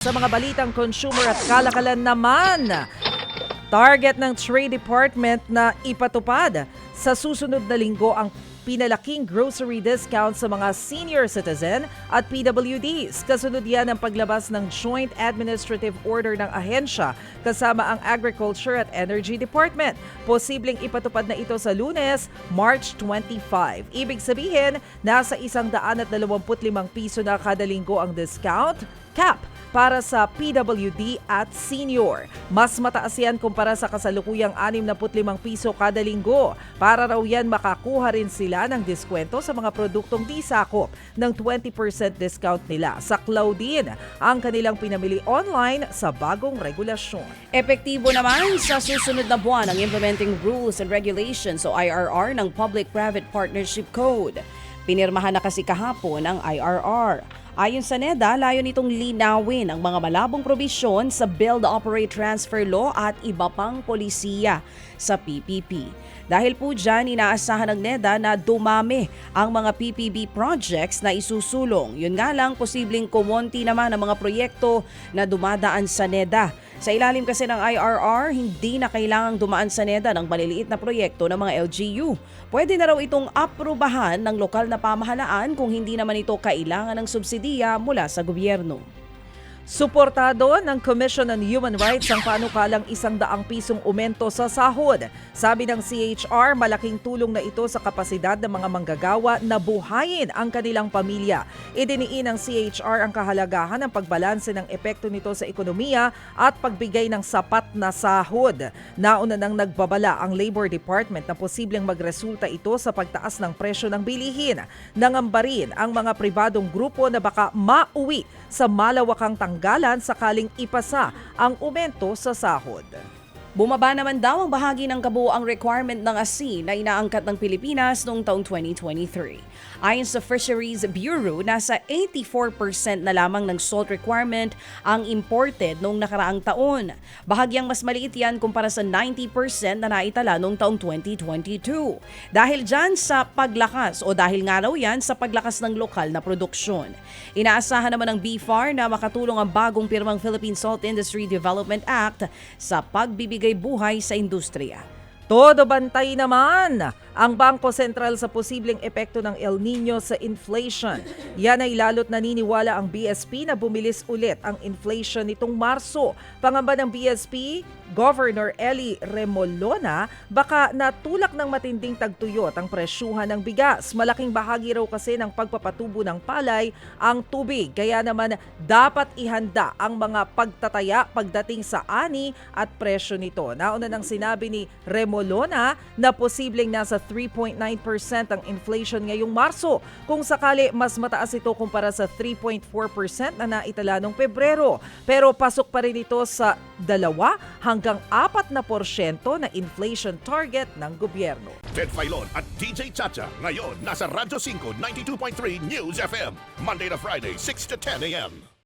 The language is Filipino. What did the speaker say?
Sa mga balitang consumer at kalakalan naman, target ng Trade Department na ipatupad sa susunod na linggo ang pinalaking grocery discount sa mga senior citizen at PWDs. Kasunod yan ang paglabas ng Joint Administrative Order ng ahensya kasama ang Agriculture at Energy Department. Posibleng ipatupad na ito sa lunes, March 25. Ibig sabihin, nasa isang daan at 25 piso na kada linggo ang discount cap para sa PWD at senior. Mas mataas yan kumpara sa kasalukuyang 65 piso kada linggo. Para raw yan makakuha rin sila ng diskwento sa mga produktong di sakop ng 20% discount nila. Sa Cloudin, ang kanilang pinamili online sa bagong regulasyon. Epektibo naman sa susunod na buwan ang Implementing Rules and Regulations o IRR ng Public-Private Partnership Code. Pinirmahan na kasi kahapon ang IRR. Ayon sa NEDA, layo nitong linawin ang mga malabong probisyon sa Build, Operate, Transfer Law at iba pang polisiya sa PPP. Dahil po dyan, inaasahan ng NEDA na dumami ang mga PPP projects na isusulong. Yun nga lang, posibleng kumonti naman ang mga proyekto na dumadaan sa NEDA. Sa ilalim kasi ng IRR, hindi na kailangang dumaan sa NEDA ng maliliit na proyekto ng mga LGU. Pwede na raw itong aprubahan ng lokal na pamahalaan kung hindi naman ito kailangan ng subsidiya mula sa gobyerno. Suportado ng Commission on Human Rights ang panukalang isang daang pisong umento sa sahod. Sabi ng CHR, malaking tulong na ito sa kapasidad ng mga manggagawa na buhayin ang kanilang pamilya. Idiniin ng CHR ang kahalagahan ng pagbalanse ng epekto nito sa ekonomiya at pagbigay ng sapat na sahod. Nauna nang nagbabala ang Labor Department na posibleng magresulta ito sa pagtaas ng presyo ng bilihin. Nangamba rin ang mga pribadong grupo na baka mauwi sa malawakang tanggalan sakaling ipasa ang umento sa sahod. Bumaba naman daw ang bahagi ng kabuoang requirement ng asin na inaangkat ng Pilipinas noong taong 2023. Ayon sa Fisheries Bureau, nasa 84% na lamang ng salt requirement ang imported noong nakaraang taon. Bahagyang mas maliit yan kumpara sa 90% na naitala noong taong 2022. Dahil dyan sa paglakas o dahil nga raw yan sa paglakas ng lokal na produksyon. Inaasahan naman ng BFAR na makatulong ang bagong pirmang Philippine Salt Industry Development Act sa pagbibigay buhay sa industriya. Todo bantay naman ang Bangko Sentral sa posibleng epekto ng El Nino sa inflation. Yan ay lalot naniniwala ang BSP na bumilis ulit ang inflation nitong Marso. Pangamba ng BSP, Governor Eli Remolona, baka natulak ng matinding tagtuyot ang presyuhan ng bigas. Malaking bahagi raw kasi ng pagpapatubo ng palay ang tubig. Kaya naman dapat ihanda ang mga pagtataya pagdating sa ani at presyo nito. Nauna nang sinabi ni Remolona na posibleng nasa 3.9% ang inflation ngayong Marso. Kung sakali mas mataas ito kumpara sa 3.4% na naitala noong Pebrero. Pero pasok pa rin ito sa dalawa hanggang 4 na porsyento na inflation target ng gobyerno. Ted Filon at DJ Chacha. Ngayon, nasa Radyo 5, 92.3 News FM. Monday to Friday, 6 to 10 a.m.